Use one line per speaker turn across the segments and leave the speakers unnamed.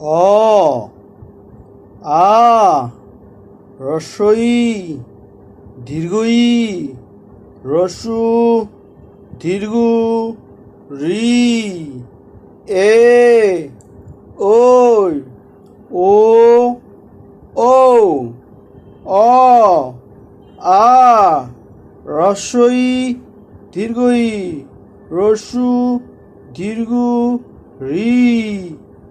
অ, আ রস্বই দীর্ঘই রস্যু দীর্ঘ, রি, এ ওই ও ও অ, আ রস্বই দীর্ঘই রস্যু দীর্ঘ, রি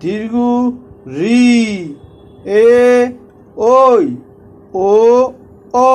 দীর্ঘ রি এ ওই ও ও